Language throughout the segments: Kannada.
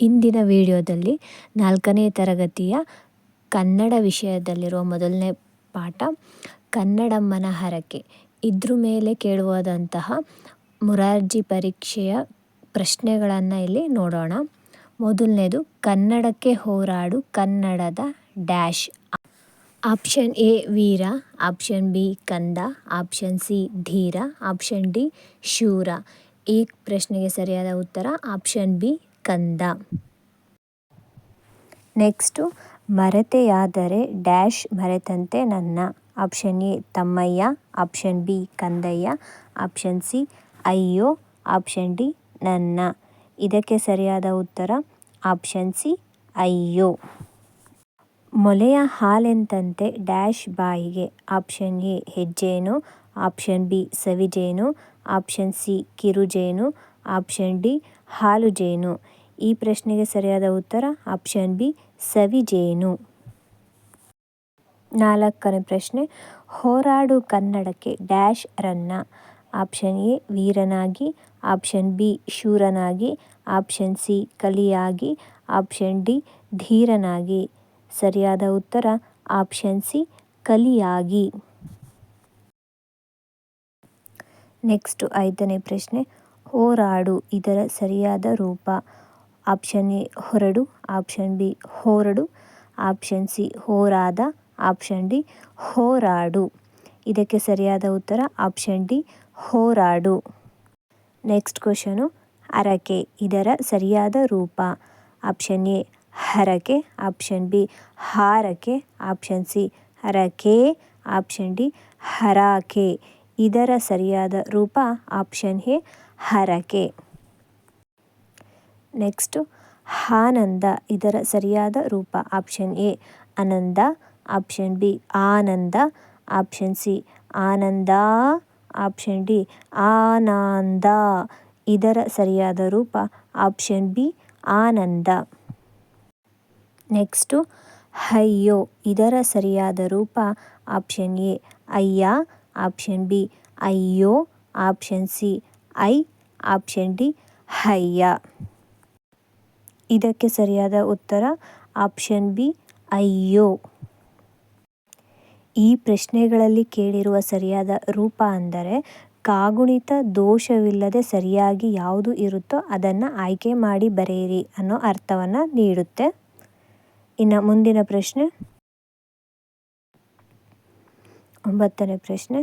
ಇಂದಿನ ವಿಡಿಯೋದಲ್ಲಿ ನಾಲ್ಕನೇ ತರಗತಿಯ ಕನ್ನಡ ವಿಷಯದಲ್ಲಿರುವ ಮೊದಲನೇ ಪಾಠ ಕನ್ನಡಮ್ಮನ ಹರಕೆ ಇದ್ರ ಮೇಲೆ ಕೇಳುವುದಂತಹ ಮುರಾರ್ಜಿ ಪರೀಕ್ಷೆಯ ಪ್ರಶ್ನೆಗಳನ್ನು ಇಲ್ಲಿ ನೋಡೋಣ. ಮೊದಲನೇದು, ಕನ್ನಡಕ್ಕೆ ಹೋರಾಡು, ಕನ್ನಡದ ಡ್ಯಾಶ್. ಆಪ್ಷನ್ ಎ, ವೀರ. ಆಪ್ಷನ್ ಬಿ, ಕಂದ. ಆಪ್ಷನ್ ಸಿ, ಧೀರ. ಆಪ್ಷನ್ ಡಿ, ಶೂರ. ಈ ಪ್ರಶ್ನೆಗೆ ಸರಿಯಾದ ಉತ್ತರ ಆಪ್ಷನ್ ಬಿ ಕಂದ. ನೆಕ್ಸ್ಟು ಮರೆತೆಯಾದರೆ ಡ್ಯಾಶ್ ಮರೆತಂತೆ ನನ್ನ. ಆಪ್ಷನ್ ಎ ತಮ್ಮಯ್ಯ. ಆಪ್ಷನ್ ಬಿ ಕಂದಯ್ಯ. ಆಪ್ಷನ್ ಸಿ ಅಯ್ಯೋ. ಆಪ್ಷನ್ ಡಿ ನನ್ನ. ಇದಕ್ಕೆ ಸರಿಯಾದ ಉತ್ತರ ಆಪ್ಷನ್ ಸಿ ಅಯ್ಯೋ. ಮೊಲೆಯ ಹಾಲೆಂತಂತೆ ಡ್ಯಾಶ್ ಬಾಯಿಗೆ. ಆಪ್ಷನ್ ಎ ಹೆಜ್ಜೇನು ಆಪ್ಷನ್ ಬಿ ಸವಿಜೇನು. ಆಪ್ಷನ್ ಸಿ ಕಿರುಜೇನು. ಆಪ್ಷನ್ ಡಿ ಹಾಲು ಜೇನು ಈ ಪ್ರಶ್ನೆಗೆ ಸರಿಯಾದ ಉತ್ತರ ಆಪ್ಷನ್ ಬಿ ಸವಿಜೇನು ನಾಲ್ಕನೇ ಪ್ರಶ್ನೆ, ಹೋರಾಡು ಕನ್ನಡಕ್ಕೆ ಡ್ಯಾಶ್ ರನ್ನ. ಆಪ್ಷನ್ ಎ, ವೀರನಾಗಿ. ಆಪ್ಷನ್ ಬಿ, ಶೂರನಾಗಿ. ಆಪ್ಷನ್ ಸಿ, ಕಲಿಯಾಗಿ. ಆಪ್ಷನ್ ಡಿ, ಧೀರನಾಗಿ. ಸರಿಯಾದ ಉತ್ತರ ಆಪ್ಷನ್ ಸಿ, ಕಲಿಯಾಗಿ. ನೆಕ್ಸ್ಟ್ ಐದನೇ ಪ್ರಶ್ನೆ, ಹೋರಾಡು ಇದರ ಸರಿಯಾದ ರೂಪ. ಆಪ್ಷನ್ ಎ ಹೊರಡು, ಆಪ್ಷನ್ ಬಿ ಹೋರಡು, ಆಪ್ಷನ್ ಸಿ ಹೋರಾದ, ಆಪ್ಷನ್ ಡಿ ಹೋರಾಡು. ಇದಕ್ಕೆ ಸರಿಯಾದ ಉತ್ತರ ಆಪ್ಷನ್ ಡಿ ಹೋರಾಡು. ನೆಕ್ಸ್ಟ್ ಕ್ವಶನು, ಹರಕೆ ಇದರ ಸರಿಯಾದ ರೂಪ. ಆಪ್ಷನ್ ಎ ಹರಕೆ, ಆಪ್ಷನ್ ಬಿ ಹಾರಕೆ, ಆಪ್ಷನ್ ಸಿ ಹರಕೆ, ಆಪ್ಷನ್ ಡಿ ಹರಾಕೆ. ಇದರ ಸರಿಯಾದ ರೂಪ ಆಪ್ಷನ್ ಎ ಹರಕೆ. ನೆಕ್ಸ್ಟು ಆನಂದ ಇದರ ಸರಿಯಾದ ರೂಪ ಆಪ್ಷನ್ ಎ ಆನಂದ ಆಪ್ಷನ್ ಬಿ ಆನಂದ ಆಪ್ಷನ್ ಸಿ ಆನಂದ ಆಪ್ಷನ್ ಡಿ ಆನಂದ ಇದರ ಸರಿಯಾದ ರೂಪ ಆಪ್ಷನ್ ಬಿ ಆನಂದ ನೆಕ್ಸ್ಟು ಅಯ್ಯೋ ಇದರ ಸರಿಯಾದ ರೂಪ ಆಪ್ಷನ್ ಎ ಅಯ್ಯ ಆಪ್ಷನ್ ಬಿ ಅಯ್ಯೋ ಆಪ್ಷನ್ ಸಿ ಐ ಆಪ್ಷನ್ ಡಿ ಹಯ್ಯ ಇದಕ್ಕೆ ಸರಿಯಾದ ಉತ್ತರ ಆಪ್ಷನ್ ಬಿ, ಅಯ್ಯೋ. ಈ ಪ್ರಶ್ನೆಗಳಲ್ಲಿ ಕೇಳಿರುವ ಸರಿಯಾದ ರೂಪ ಅಂದರೆ ಕಾಗುಣಿತ ದೋಷವಿಲ್ಲದೆ ಸರಿಯಾಗಿ ಯಾವುದು ಇರುತ್ತೋ ಅದನ್ನು ಆಯ್ಕೆ ಮಾಡಿ ಬರೆಯಿರಿ ಅನ್ನೋ ಅರ್ಥವನ್ನು ನೀಡುತ್ತೆ. ಇನ್ನು ಮುಂದಿನ ಪ್ರಶ್ನೆ. ಒಂಬತ್ತನೇ ಪ್ರಶ್ನೆ.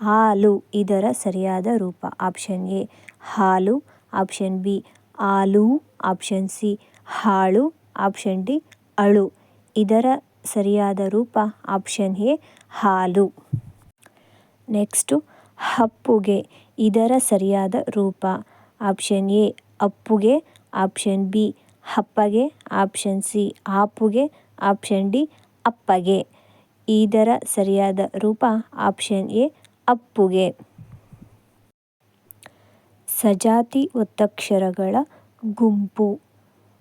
ಹಾಲು ಇದರ ಸರಿಯಾದ ರೂಪ ಆಪ್ಷನ್ ಎ. ಹಾಲು, ಆಪ್ಷನ್ ಬಿ ಆಲು ಆಪ್ಷನ್ ಸಿ, ಹಾಳು, ಆಪ್ಷನ್ ಡಿ, ಅಳು. ಇದರ ಸರಿಯಾದ ರೂಪ ಆಪ್ಷನ್ ಎ, ಹಾಲು. ನೆಕ್ಸ್ಟು, ಹಪ್ಪುಗೆ. ಇದರ ಸರಿಯಾದ ರೂಪ ಆಪ್ಷನ್ ಎ, ಅಪ್ಪುಗೆ. ಆಪ್ಷನ್ ಬಿ, ಹಪ್ಪಗೆ. ಆಪ್ಷನ್ ಸಿ, ಆಪುಗೆ. ಆಪ್ಷನ್ ಡಿ, ಅಪ್ಪಗೆ. ಇದರ ಸರಿಯಾದ ರೂಪ ಆಪ್ಷನ್ ಎ, ಅಪ್ಪುಗೆ. ಸಜಾತಿ ಒತ್ತಕ್ಷರಗಳ ಗುಂಪು.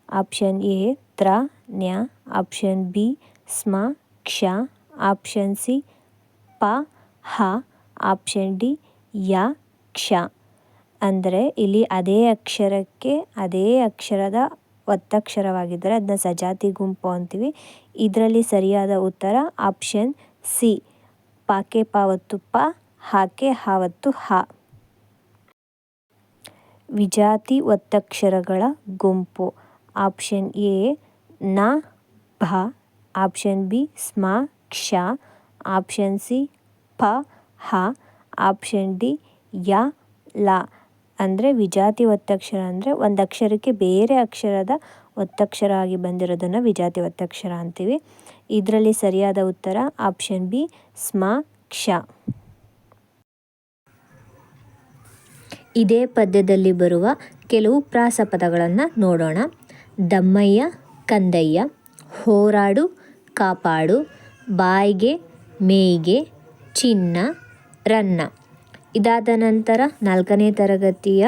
ಆಪ್ಷನ್ ಎ, ತ್ರ, ನ್ಯ. ಆಪ್ಷನ್ ಬಿ, ಸ್ಮ, ಕ್ಷ. ಆಪ್ಷನ್ ಸಿ, ಪ, ಹ. ಆಪ್ಷನ್ ಡಿ, ಯ, ಕ್ಷ. ಅಂದರೆ ಇಲ್ಲಿ ಅದೇ ಅಕ್ಷರಕ್ಕೆ ಅದೇ ಅಕ್ಷರದ ಒತ್ತಕ್ಷರವಾಗಿದ್ದರೆ ಅದನ್ನ ಸಜಾತಿ ಗುಂಪು ಅಂತೀವಿ. ಇದರಲ್ಲಿ ಸರಿಯಾದ ಉತ್ತರ ಆಪ್ಷನ್ ಸಿ. ಪಾಕೆ ಪಾವತ್ತು ಪ, ಹಾಕೆ ಹಾವತ್ತು ಹ. ವಿಜಾತಿ ಒತ್ತಕ್ಷರಗಳ ಗುಂಪು. ಆಪ್ಷನ್ ಎ, ನ, ಭ. ಆಪ್ಷನ್ ಬಿ, ಸ್ಮ, ಕ್ಷ. ಆಪ್ಷನ್ ಸಿ, ಪ, ಹ. ಆಪ್ಷನ್ ಡಿ, ಯ, ಲ. ಅಂದರೆ ವಿಜಾತಿ ಒತ್ತಕ್ಷರ ಅಂದರೆ ಒಂದು ಅಕ್ಷರಕ್ಕೆ ಬೇರೆ ಅಕ್ಷರದ ಒತ್ತಕ್ಷರ ಆಗಿ ಬಂದಿರೋದನ್ನು ವಿಜಾತಿ ಒತ್ತಕ್ಷರ ಅಂತೀವಿ. ಇದರಲ್ಲಿ ಸರಿಯಾದ ಉತ್ತರ ಆಪ್ಷನ್ ಬಿ, ಸ್ಮ, ಕ್ಷ. ಇದೇ ಪದ್ಯದಲ್ಲಿ ಬರುವ ಕೆಲವು ಪ್ರಾಸಪದಗಳನ್ನು ನೋಡೋಣ. ದಮ್ಮಯ್ಯ, ಕಂದಯ್ಯ, ಹೋರಾಡು, ಕಾಪಾಡು, ಬಾಯಿಗೆ, ಮೇಯ್ಗೆ, ಚಿನ್ನ, ರನ್ನ. ಇದಾದ ನಂತರ ನಾಲ್ಕನೇ ತರಗತಿಯ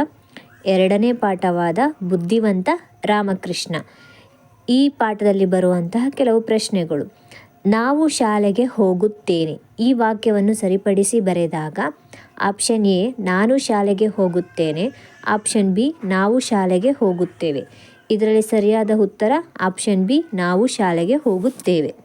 ಎರಡನೇ ಪಾಠವಾದ ಬುದ್ಧಿವಂತ ರಾಮಕೃಷ್ಣ. ಈ ಪಾಠದಲ್ಲಿ ಬರುವಂತಹ ಕೆಲವು ಪ್ರಶ್ನೆಗಳು. ನಾವು ಶಾಲೆಗೆ ಹೋಗುತ್ತೇನೆ. ಈ ವಾಕ್ಯವನ್ನು ಸರಿಪಡಿಸಿ ಬರೆದಾಗ ಆಪ್ಷನ್ ಎ, ನಾನು ಶಾಲೆಗೆ ಹೋಗುತ್ತೇನೆ. ಆಪ್ಷನ್ ಬಿ, ನಾವು ಶಾಲೆಗೆ ಹೋಗುತ್ತೇವೆ. ಇದರಲ್ಲಿ ಸರಿಯಾದ ಉತ್ತರ ಆಪ್ಷನ್ ಬಿ, ನಾವು ಶಾಲೆಗೆ ಹೋಗುತ್ತೇವೆ.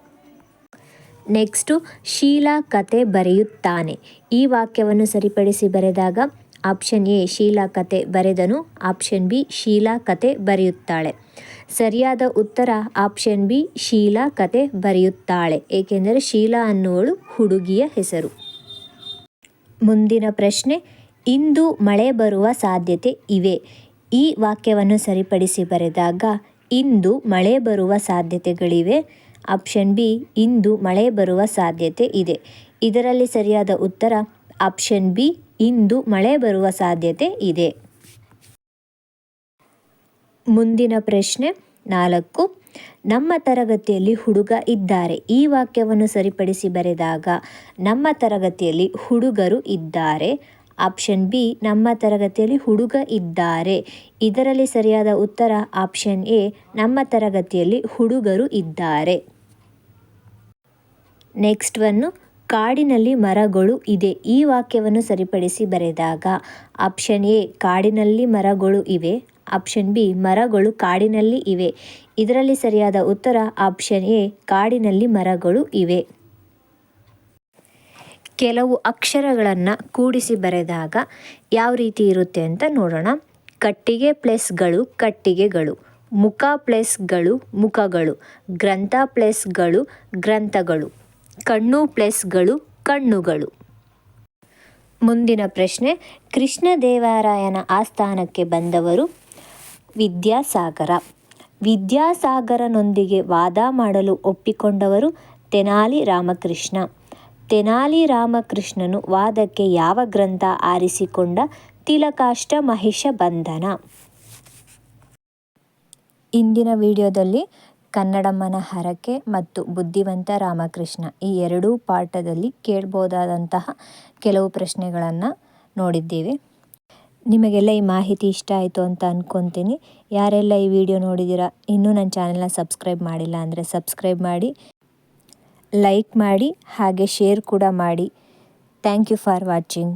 ನೆಕ್ಸ್ಟು, ಶೀಲಾ ಕತೆ ಬರೆಯುತ್ತಾನೆ. ಈ ವಾಕ್ಯವನ್ನು ಸರಿಪಡಿಸಿ ಬರೆದಾಗ ಆಪ್ಷನ್ ಎ, ಶೀಲಾ ಕತೆ ಬರೆದನು. ಆಪ್ಷನ್ ಬಿ, ಶೀಲಾ ಕತೆ ಬರೆಯುತ್ತಾಳೆ. ಸರಿಯಾದ ಉತ್ತರ ಆಪ್ಷನ್ ಬಿ, ಶೀಲಾ ಕತೆ ಬರೆಯುತ್ತಾಳೆ. ಏಕೆಂದರೆ ಶೀಲಾ ಅನ್ನುವಳು ಹುಡುಗಿಯ ಹೆಸರು. ಮುಂದಿನ ಪ್ರಶ್ನೆ, ಇಂದು ಮಳೆ ಬರುವ ಸಾಧ್ಯತೆ ಇವೆ. ಈ ವಾಕ್ಯವನ್ನು ಸರಿಪಡಿಸಿ ಬರೆದಾಗ, ಇಂದು ಮಳೆ ಬರುವ ಸಾಧ್ಯತೆಗಳಿವೆ. ಆಪ್ಷನ್ ಬಿ, ಇಂದು ಮಳೆ ಬರುವ ಸಾಧ್ಯತೆ ಇದೆ. ಇದರಲ್ಲಿ ಸರಿಯಾದ ಉತ್ತರ ಆಪ್ಷನ್ ಬಿ, ಇಂದು ಮಳೆ ಬರುವ ಸಾಧ್ಯತೆ ಇದೆ. ಮುಂದಿನ ಪ್ರಶ್ನೆ ನಾಲ್ಕು. ನಮ್ಮ ತರಗತಿಯಲ್ಲಿ ಹುಡುಗ ಇದ್ದಾರೆ. ಈ ವಾಕ್ಯವನ್ನು ಸರಿಪಡಿಸಿ ಬರೆದಾಗ, ನಮ್ಮ ತರಗತಿಯಲ್ಲಿ ಹುಡುಗರು ಇದ್ದಾರೆ. ಆಪ್ಷನ್ ಬಿ, ನಮ್ಮ ತರಗತಿಯಲ್ಲಿ ಹುಡುಗ ಇದ್ದಾರೆ. ಇದರಲ್ಲಿ ಸರಿಯಾದ ಉತ್ತರ ಆಪ್ಷನ್ ಎ, ನಮ್ಮ ತರಗತಿಯಲ್ಲಿ ಹುಡುಗರು ಇದ್ದಾರೆ. ನೆಕ್ಸ್ಟ್ ಒನ್ನು ಕಾಡಿನಲ್ಲಿ ಮರಗಳು ಇದೆ. ಈ ವಾಕ್ಯವನ್ನು ಸರಿಪಡಿಸಿ ಬರೆದಾಗ, ಆಪ್ಷನ್ ಎ, ಕಾಡಿನಲ್ಲಿ ಮರಗಳು ಇವೆ. ಆಪ್ಷನ್ ಬಿ, ಮರಗಳು ಕಾಡಿನಲ್ಲಿ ಇವೆ. ಇದರಲ್ಲಿ ಸರಿಯಾದ ಉತ್ತರ ಆಪ್ಷನ್ ಎ, ಕಾಡಿನಲ್ಲಿ ಮರಗಳು ಇವೆ. ಕೆಲವು ಅಕ್ಷರಗಳನ್ನು ಕೂಡಿಸಿ ಬರೆದಾಗ ಯಾವ ರೀತಿ ಇರುತ್ತೆ ಅಂತ ನೋಡೋಣ. ಕಟ್ಟಿಗೆ ಪ್ಲಸ್ಗಳು, ಕಟ್ಟಿಗೆಗಳು. ಮುಖ ಪ್ಲಸ್ಗಳು, ಮುಖಗಳು. ಗ್ರಂಥ ಪ್ಲಸ್ಗಳು, ಗ್ರಂಥಗಳು. ಕಣ್ಣು ಪ್ಲಸ್ಗಳು, ಕಣ್ಣುಗಳು. ಮುಂದಿನ ಪ್ರಶ್ನೆ, ಕೃಷ್ಣದೇವರಾಯನ ಆಸ್ಥಾನಕ್ಕೆ ಬಂದವರು ವಿದ್ಯಾಸಾಗರ. ವಿದ್ಯಾಸಾಗರನೊಂದಿಗೆ ವಾದ ಮಾಡಲು ಒಪ್ಪಿಕೊಂಡವರು ತೆನಾಲಿ ರಾಮಕೃಷ್ಣ. ತೆನಾಲಿ ರಾಮಕೃಷ್ಣನು ವಾದಕ್ಕೆ ಯಾವ ಗ್ರಂಥ ಆರಿಸಿಕೊಂಡ ತಿಲಕಾಷ್ಟ ಮಹಿಷ ಬಂಧನ. ಇಂದಿನ ವಿಡಿಯೋದಲ್ಲಿ ಕನ್ನಡಮ್ಮನ ಹರಕೆ ಮತ್ತು ಬುದ್ಧಿವಂತ ರಾಮಕೃಷ್ಣ ಈ ಎರಡೂ ಪಾಠದಲ್ಲಿ ಕೇಳ್ಬೋದಾದಂತಹ ಕೆಲವು ಪ್ರಶ್ನೆಗಳನ್ನು ನೋಡಿದ್ದೇವೆ. ನಿಮಗೆಲ್ಲ ಈ ಮಾಹಿತಿ ಇಷ್ಟ ಆಯಿತು ಅಂತ ಅಂದ್ಕೊತೀನಿ ಯಾರೆಲ್ಲ ಈ ವಿಡಿಯೋ ನೋಡಿದ್ದೀರಾ, ಇನ್ನೂ ನನ್ನ ಚಾನೆಲ್ನ ಸಬ್ಸ್ಕ್ರೈಬ್ ಮಾಡಿಲ್ಲ ಅಂದರೆ ಸಬ್ಸ್ಕ್ರೈಬ್ ಮಾಡಿ, ಲೈಕ್ ಮಾಡಿ, ಹಾಗೆ ಶೇರ್ ಕೂಡ ಮಾಡಿ. Thank you for watching.